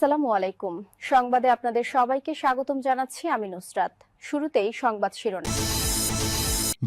আসসালামু আলাইকুম। সংবাদে আপনাদের সবাইকে স্বাগতম জানাচ্ছি আমি নুসরাত। শুরুতেই সংবাদ শিরোনাম।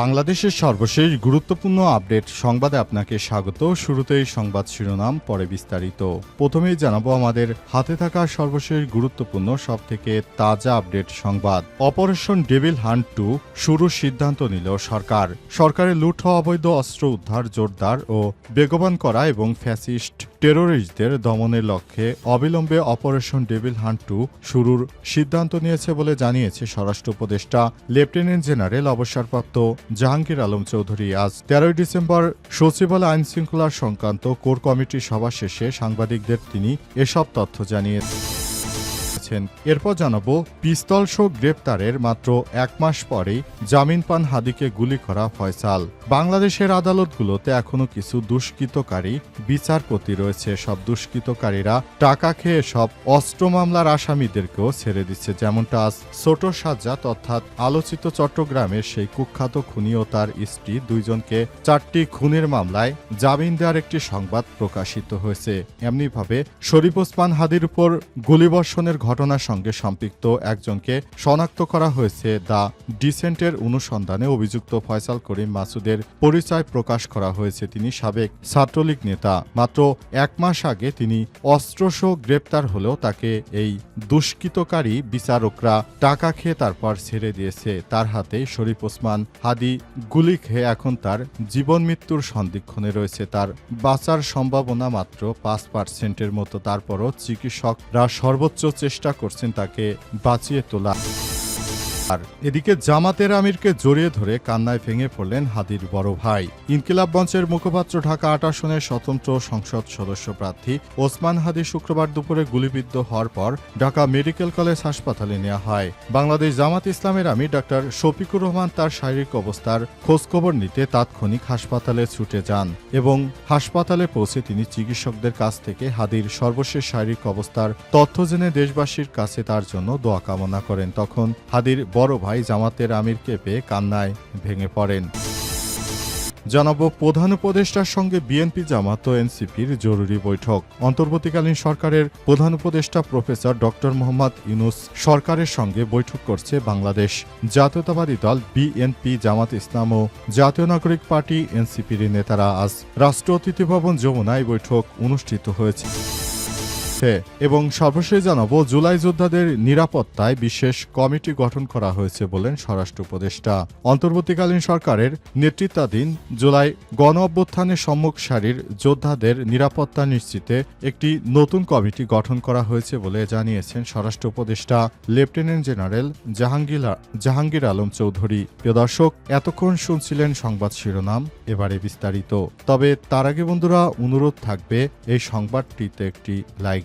বাংলাদেশের সর্বশেষ গুরুত্বপূর্ণ আপডেট সংবাদে আপনাকে স্বাগত। শুরুতেই সংবাদ শিরোনাম, পরে বিস্তারিত। প্রথমেই জানাব আমাদের হাতে থাকা সর্বশেষ গুরুত্বপূর্ণ সব থেকে তাজা আপডেট সংবাদ। অপারেশন ডেভিল হান্ট টু শুরুর সিদ্ধান্ত নিল সরকার। সরকারের লুট অবৈধ অস্ত্র উদ্ধার, জোরদার ও বেগবান করা এবং ফ্যাসিস্ট টেরোরিস্টদের দমনের লক্ষ্যে অবিলম্বে অপারেশন ডেভিল হান্ট টু শুরুর সিদ্ধান্ত নিয়েছে বলে জানিয়েছে স্বরাষ্ট্র উপদেষ্টা। লেফটেন্যান্ট জেনারেল অবসরপ্রাপ্ত জাহাঙ্গীর আলম চৌধুরী আজ তেরোই ডিসেম্বর সচিবালয় আইন শৃঙ্খলা সংক্রান্ত কোর কমিটির সভা শেষে সাংবাদিকদের তিনি এসব তথ্য জানিয়েছেন। এরপর জানাব, পিস্তল শো গ্রেপ্তারের মাত্র এক মাস পরেই জামিন পান হাদিকে গুলি করা ফয়সাল। বাংলাদেশের আদালতগুলোতে এখনও কিছু দুষ্কৃতকারী বিচারপতি রয়েছে। সব দুষ্কৃতকারীরা টাকা খেয়ে সব অস্ত্র মামলার আসামিদেরকেও ছেড়ে দিচ্ছে। যেমনটা আজ ছোট সাজ্জাদ অর্থাৎ আলোচিত চট্টগ্রামের সেই কুখ্যাত খুনি ও তার স্ত্রী দুইজনকে চারটি খুনের মামলায় জামিন দেওয়ার একটি সংবাদ প্রকাশিত হয়েছে। এমনিভাবে শরীফ ওসমান হাদির উপর গুলিবর্ষণের ঘটনার সঙ্গে সম্পৃক্ত একজনকে শনাক্ত করা হয়েছে। দ্য ডিসেন্টের অনুসন্ধানে অভিযুক্ত ফয়সাল করিম মাসুদের পরিচয় প্রকাশ করা হয়েছে। তিনি সাবেক ছাত্রলীগ নেতা। মাত্র এক মাস আগে তিনি অস্ত্রসহ গ্রেপ্তার হলেও তাকে এই দুষ্কৃতকারী বিচারকরা টাকা খেয়ে তারপর ছেড়ে দিয়েছে। তার হাতে শরীফ ওসমান হাদি গুলি খেয়ে এখন তার জীবন মৃত্যুর সন্দিক্ষণে রয়েছে। তার বাঁচার সম্ভাবনা মাত্র পাঁচ পার্সেন্টের মতো। তারপরও চিকিৎসকরা সর্বোচ্চ চেষ্টা করছেন তাকে বাঁচিয়ে তোলা। আর এদিকে জামাতের আমিরকে জড়িয়ে ধরে কান্নায় ভেঙে পড়লেন হাদির বড় ভাই। ইনকিলাব মঞ্চের মুখপাত্র ঢাকা আট আসনের স্বতন্ত্র সংসদ সদস্য প্রার্থী ওসমান হাদি শুক্রবার দুপুরে গুলিবিদ্ধ হওয়ার পর ঢাকা মেডিকেল কলেজ হাসপাতালে নেওয়া হয়। বাংলাদেশ জামাত ইসলামের আমির ডাক্তার শফিকুর রহমান তার শারীরিক অবস্থার খোঁজখবর নিতে তাৎক্ষণিক হাসপাতালে ছুটে যান এবং হাসপাতালে পৌঁছে তিনি চিকিৎসকদের কাছ থেকে হাদির সর্বশেষ শারীরিক অবস্থার তথ্য জেনে দেশবাসীর কাছে তার জন্য দোয়া কামনা করেন। তখন হাদির বড় ভাই জামাতের আমিরকে পেয়ে কান্নায় ভেঙে পড়েন। জানাব, প্রধান উপদেষ্টার সঙ্গে বিএনপি জামাত ও এনসিপির জরুরি বৈঠক। অন্তর্বর্তীকালীন সরকারের প্রধান উপদেষ্টা প্রফেসর ডক্টর মোহাম্মদ ইউনুস সরকারের সঙ্গে বৈঠক করছে বাংলাদেশ। জাতীয়তাবাদী দল বিএনপি, জামাত ইসলাম ও জাতীয় নাগরিক পার্টি এনসিপির নেতারা আজ রাষ্ট্র অতিথি ভবন যমুনায় বৈঠক অনুষ্ঠিত হয়েছে। এবং সর্বশেষ জানাব, জুলাই যোদ্ধাদের নিরাপত্তায় বিশেষ কমিটি গঠন করা হয়েছে বলেন স্বরাষ্ট্র উপদেষ্টা। অন্তর্বর্তীকালীন সরকারের নেতৃত্বাধীন জুলাই গণ অভ্যুত্থানের সম্মুখ সারির যোদ্ধাদের নিরাপত্তা নিশ্চিতে একটি নতুন কমিটি গঠন করা হয়েছে বলে জানিয়েছেন স্বরাষ্ট্র উপদেষ্টা, লেফটেন্যান্ট জেনারেল জাহাঙ্গীর জাহাঙ্গীর আলম চৌধুরী। প্রিয় দর্শক, এতক্ষণ শুনছিলেন সংবাদ শিরোনাম, এবারে বিস্তারিত। তবে তার আগে বন্ধুরা, অনুরোধ থাকবে, এই সংবাদটিতে একটি like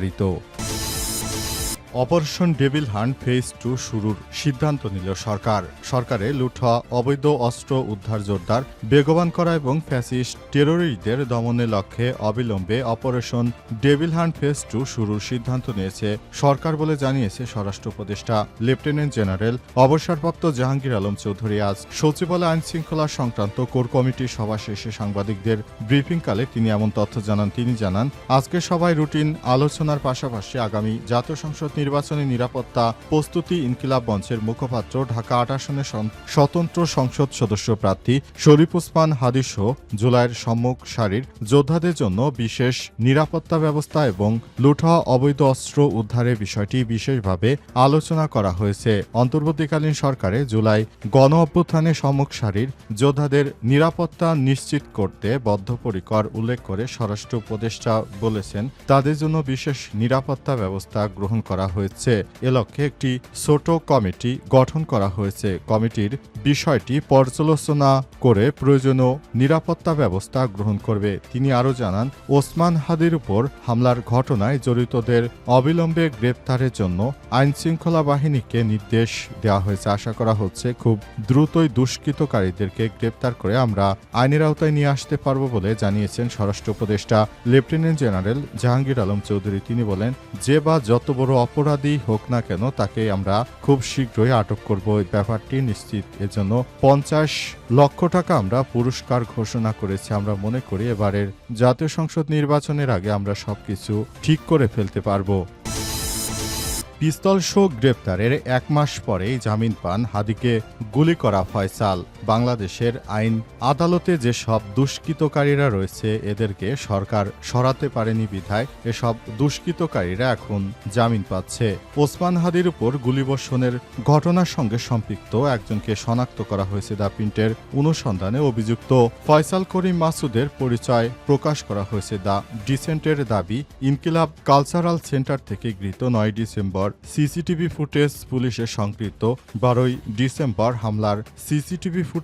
人と。operation devil hunt phase two শুরুর সিদ্ধান্ত নিল সরকার। সরকারে লুট হওয়া অবৈধ অস্ত্র উদ্ধার জোরদার, বেগবান করা এবং ফ্যাসিস্ট টেরোরিস্টদের দমনের লক্ষ্যে অবিলম্বে operation devil hunt phase two শুরুর সিদ্ধান্ত নিয়েছে সরকার বলে জানিয়েছে স্বরাষ্ট্র উপদেষ্টা। লেফটেন্যান্ট জেনারেল অবসরপ্রাপ্ত জাহাঙ্গীর আলম চৌধুরী আজ সচিবালয় আইন শৃঙ্খলা সংক্রান্ত কোর কমিটির সভা শেষে সাংবাদিকদের ব্রিফিংকালে তিনি এমন তথ্য জানান। তিনি জানান, আজকের সভায় রুটিন আলোচনার পাশাপাশি আগামী জাতীয় সংসদ নির্বাচনী নিরাপত্তা, প্রস্তুতি ইনকিলাব মঞ্চের মুখপাত্র, ঢাকা আট আসনের স্বতন্ত্র সংসদ সদস্য প্রার্থী শরীফ ওসমান হাদিসহ জুলাইয়ের সম্মুখ সারির যোদ্ধাদের জন্য বিশেষ নিরাপত্তা ব্যবস্থা এবং লুঠা অবৈধ অস্ত্র উদ্ধারের বিষয়টি বিশেষভাবে আলোচনা করা হয়েছে। অন্তর্বর্তীকালীন সরকারে জুলাই গণ অভ্যুত্থানে সম্মুখ সারির যোদ্ধাদের নিরাপত্তা নিশ্চিত করতে বদ্ধপরিকর উল্লেখ করে স্বরাষ্ট্র উপদেষ্টা বলেছেন, তাদের জন্য বিশেষ নিরাপত্তা ব্যবস্থা গ্রহণ করা হয়েছে। এ লক্ষ্যে একটি ছোট কমিটি গঠন করা হয়েছে। কমিটির বিষয়টি পর্যালোচনা করে প্রয়োজনীয় নিরাপত্তা ব্যবস্থা গ্রহণ করবে। তিনি আরও জানান, ওসমান হাদির উপর হামলার ঘটনায় জড়িতদের অবিলম্বে গ্রেপ্তারের জন্য আইনশৃঙ্খলা বাহিনীকে নির্দেশ দেওয়া হয়েছে। আশা করা হচ্ছে খুব দ্রুতই দুষ্কৃতকারীদেরকে গ্রেপ্তার করে আমরা আইনের আওতায় নিয়ে আসতে পারব বলে জানিয়েছেন স্বরাষ্ট্র উপদেষ্টা, লেফটেন্যান্ট জেনারেল জাহাঙ্গীর আলম চৌধুরী। তিনি বলেন, যে বা যত বড় অপরাধী হোক না কেন, তাকে আমরা খুব শীঘ্রই আটক করব। এই ব্যাপারটি নিশ্চিত এজন্য পঞ্চাশ লক্ষ টাকা আমরা পুরস্কার ঘোষণা করেছি। আমরা মনে করি এবারের জাতীয় সংসদ নির্বাচনের আগে আমরা সবকিছু ঠিক করে ফেলতে পারব। পিস্তল শো গ্রেপ্তারের এক মাস পরেই জামিন পান হাদিকে গুলি করা ফয়সাল। বাংলাদেশের আইন আদালতে যেসব দুষ্কৃতকারীরা রয়েছে, এদেরকে সরকার সরাতে পারেনি বিধায় এসব দুষ্কৃতকারীরা এখন জামিন পাচ্ছে। ওসমান হাদির উপর গুলিবর্ষণের ঘটনার সঙ্গে সম্পৃক্ত একজনকে শনাক্ত করা হয়েছে দ্য প্রিন্টের অনুসন্ধানে অভিযুক্ত ফয়সাল করিম মাসুদের পরিচয় প্রকাশ করা হয়েছে। দ্য ডিসেন্টের দাবি, ইনকিলাব কালচারাল সেন্টার থেকে গৃহীত নয় ডিসেম্বর সিসিটিভি ফুটেজ পুলিশের সংকৃত বারোই ডিসেম্বর হামলার সিসিটিভি ফুটেজ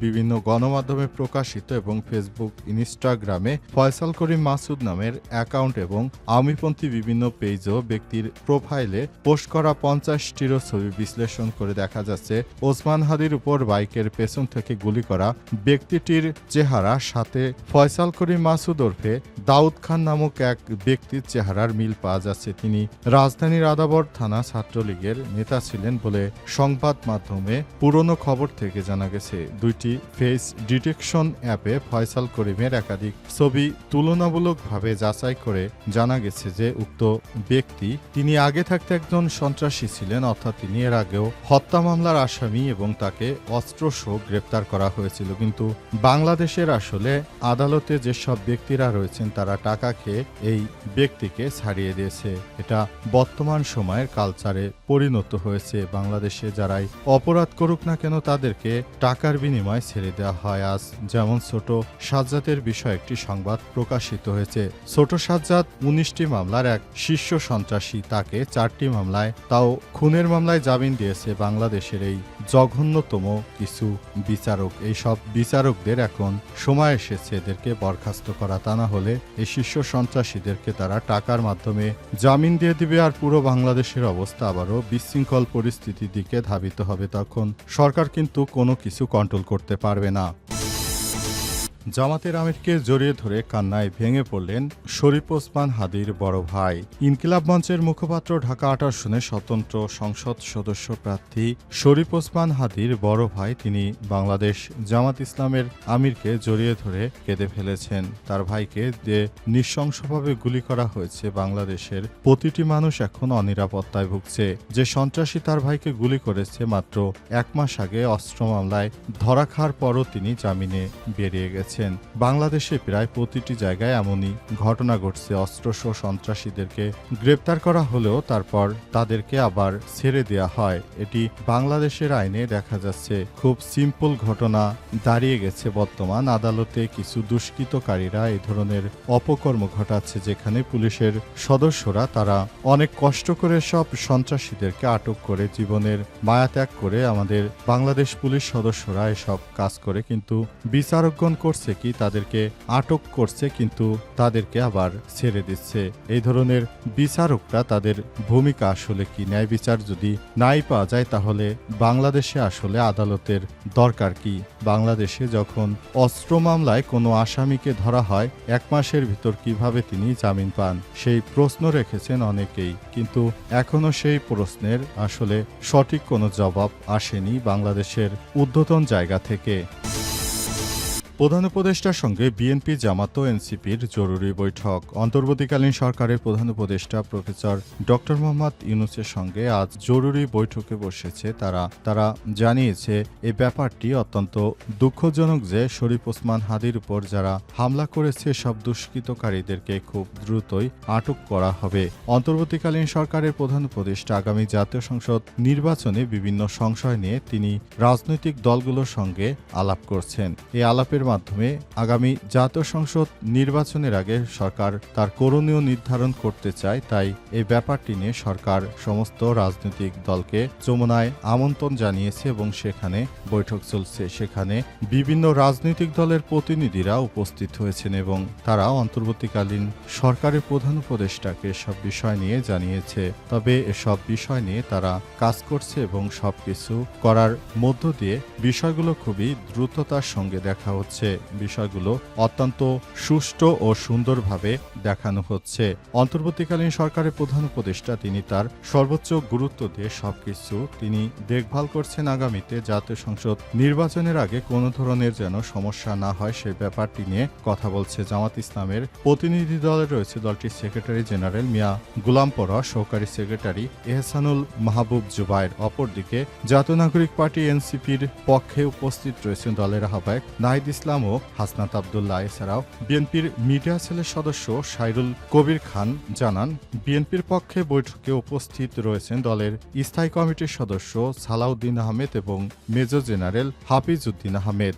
বিভিন্ন গণমাধ্যমে প্রকাশিত এবং ফেসবুক, ইনস্টাগ্রামে ফয়সাল করিম মাসুদ নামের অ্যাকাউন্ট এবং আমিপন্থী বিভিন্ন পেজ ও ব্যক্তির প্রোফাইলে পোস্ট করা পঞ্চাশটিরও ছবি বিশ্লেষণ করে দেখা যাচ্ছে। ওসমান হাদির উপর বাইকের পেছন থেকে গুলি করা ব্যক্তিটির চেহারা, সাথে ফয়সাল করিম মাসুদ ওরফে দাউদ খান নামক এক ব্যক্তির চেহারার মিল পাওয়া যাচ্ছে। তিনি রাজধানীর আদাবর থানা ছাত্রলীগের নেতা ছিলেন বলে সংবাদ মাধ্যমে পুরনো খবর থেকে জানা গেছে। দুইটি ফেস ডিটেকশন অ্যাপে ফয়সাল করিমের একাধিক ছবি তুলনামূলকভাবে যাচাই করে জানা গেছে যে উক্ত ব্যক্তি তিনি আগে থাকতে একজন সন্ত্রাসী ছিলেন, অর্থাৎ তিনি এর আগেও হত্যা মামলার আসামি এবং তাকে অস্ত্রসহ গ্রেপ্তার করা হয়েছিল। কিন্তু বাংলাদেশের আসলে আদালতে যেসব ব্যক্তিরা রয়েছেন, তারা টাকা খেয়ে এই ব্যক্তিকে ছাড়িয়ে দিয়েছে। এটা বর্তমান সময়ের কালচারে পরিণত হয়েছে। বাংলাদেশে যারাই অপরাধ করুক না কেন, তাদেরকে টাকার বিনিময়ে ছেড়ে দেওয়া হয় আজ। যেমন ছোট সাজ্জাদের বিষয়ে একটি সংবাদ প্রকাশিত হয়েছে। ছোট সাজ্জাদ উনিশটি মামলার এক শীর্ষ সন্ত্রাসী। তাকে চারটি মামলায়, তাও খুনের মামলায় জামিন দিয়েছে বাংলাদেশের এই জঘন্যতম কিছু বিচারক। এইসব বিচারকদের এখন সময় এসেছে এদেরকে বরখাস্ত করা। তা না হলে এই শীর্ষ সন্ত্রাসীদেরকে তারা টাকার মাধ্যমে জামিন দিয়ে দিবে আর পুরো বাংলাদেশের অবস্থা আবারও বিশৃঙ্খল পরিস্থিতির দিকে ধাবিত হবে। তখন সরকার কিন্তু কোনো কিছু কন্ট্রোল করতে পারবে না। জামাতের আমিরকে জড়িয়ে ধরে কান্নায় ভেঙে পড়লেন শরীফ ওসমান হাদির বড় ভাই। ইনকিলাব মঞ্চের মুখপাত্র ঢাকা আট আসনের স্বতন্ত্র সংসদ সদস্য প্রার্থী শরীফ ওসমান হাদির বড় ভাই তিনি বাংলাদেশ জামাত ইসলামের আমিরকে জড়িয়ে ধরে কেঁদে ফেলেছেন। তার ভাইকে যে নৃশংসভাবে গুলি করা হয়েছে বাংলাদেশের প্রতিটি মানুষ এখন অনিরাপত্তায় ভুগছে। যে সন্ত্রাসী তার ভাইকে গুলি করেছে মাত্র এক মাস আগে অস্ত্র মামলায় ধরা খাওয়ার পরও তিনি জামিনে বেরিয়ে গেছেন। বাংলাদেশে প্রায় প্রতিটি জায়গায় এমনই ঘটনা ঘটছে। অস্ত্রসহ সন্ত্রাসীদেরকে গ্রেপ্তার করা হলেও তারপর তাদেরকে আবার ছেড়ে দেওয়া হয়। এটি বাংলাদেশের আইনে দেখা যাচ্ছে, খুব সিম্পল ঘটনা দাঁড়িয়ে গেছে বর্তমান আদালতে। কিছু দুষ্কৃতকারীরা এই ধরনের অপকর্ম ঘটাচ্ছে যেখানে পুলিশের সদস্যরা তারা অনেক কষ্ট করে সব সন্ত্রাসীদেরকে আটক করে জীবনের মায়া ত্যাগ করে আমাদের বাংলাদেশ পুলিশ সদস্যরা এসব কাজ করে। কিন্তু বিচারকগণ করছে কি, তাদেরকে আটক করছে, কিন্তু তাদেরকে আবার ছেড়ে দিচ্ছে। এই ধরনের বিচারকরা তাদের ভূমিকা আসলে কি? ন্যায় বিচার যদি নাই পাওয়া যায়, তাহলে বাংলাদেশে আসলে আদালতের দরকার কি? বাংলাদেশে যখন অস্ত্র মামলায় কোনো আসামিকে ধরা হয়, এক মাসের ভিতর কীভাবে তিনি জামিন পান? সেই প্রশ্ন রেখেছেন অনেকেই, কিন্তু এখনও সেই প্রশ্নের আসলে সঠিক কোনো জবাব আসেনি বাংলাদেশের ঊর্ধ্বতন জায়গা থেকে। প্রধান উপদেষ্টার সঙ্গে বিএনপি জামাত ও এনসিপির জরুরি বৈঠক। অন্তর্বর্তীকালীন সরকারের প্রধান উপদেষ্টা প্রফেসর ডক্টর মোহাম্মদ ইউনুসের সঙ্গে আজ জরুরি বৈঠকে বসেছে তারা। তারা জানিয়েছে এই ব্যাপারটি অত্যন্ত দুঃখজনক যে শরীফ ওসমান হাদির উপর যারা হামলা করেছে, সব দুষ্কৃতকারীদেরকে খুব দ্রুতই আটক করা হবে। অন্তর্বর্তীকালীন সরকারের প্রধান উপদেষ্টা আগামী জাতীয় সংসদ নির্বাচনে বিভিন্ন সংশয় নিয়ে তিনি রাজনৈতিক দলগুলোর সঙ্গে আলাপ করছেন। এই আলাপের এর মাধ্যমে আগামী জাতীয় সংসদ নির্বাচনের আগে সরকার তার করণীয় নির্ধারণ করতে চায়, তাই এই ব্যাপারটি নিয়ে সরকার সমস্ত রাজনৈতিক দলকে যমুনায় আমন্ত্রণ জানিয়েছে এবং সেখানে বৈঠক চলছে। সেখানে বিভিন্ন রাজনৈতিক দলের প্রতিনিধিরা উপস্থিত হয়েছেন এবং তারা অন্তর্বর্তীকালীন সরকারের প্রধান উপদেষ্টাকে সব বিষয় নিয়ে জানিয়েছে। তবে এসব বিষয় নিয়ে তারা কাজ করছে এবং সবকিছু করার মধ্য দিয়ে বিষয়গুলো খুবই দ্রুততার সঙ্গে দেখা হচ্ছে। বিষয়গুলো অত্যন্ত সুষ্ঠু ও সুন্দরভাবে দেখানো হচ্ছে। অন্তর্বর্তীকালীন সরকারের প্রধান উপদেষ্টা তিনি তার সর্বোচ্চ গুরুত্ব দিয়ে সবকিছু তিনি দেখভাল করছেন আগামীতে। জাতীয় সংসদ নির্বাচনের আগে কোনো ধরনের যেন সমস্যা না হয় সেই ব্যাপারটি নিয়ে কথা বলছে জামাত ইসলামের প্রতিনিধি দলে রয়েছে দলটির সেক্রেটারি জেনারেল মিয়া গুলাম পরা সহকারী সেক্রেটারি এহসানুল মাহবুব জুবাইর। অপরদিকে জাতীয় নাগরিক পার্টি এনসিপির পক্ষে উপস্থিত রয়েছেন দলের আহ্বায়ক নাহিদ ইসলাম ও হাসনাত আবদুল্লাহ এছাড়াও বিএনপির মিডিয়া সেলের সদস্য সাইরুল কবির খান জানান, বিএনপির পক্ষে বৈঠকে উপস্থিত রয়েছেন দলের স্থায়ী কমিটির সদস্য সালাউদ্দিন আহমেদ এবং মেজর জেনারেল হাফিজ উদ্দিন আহমেদ।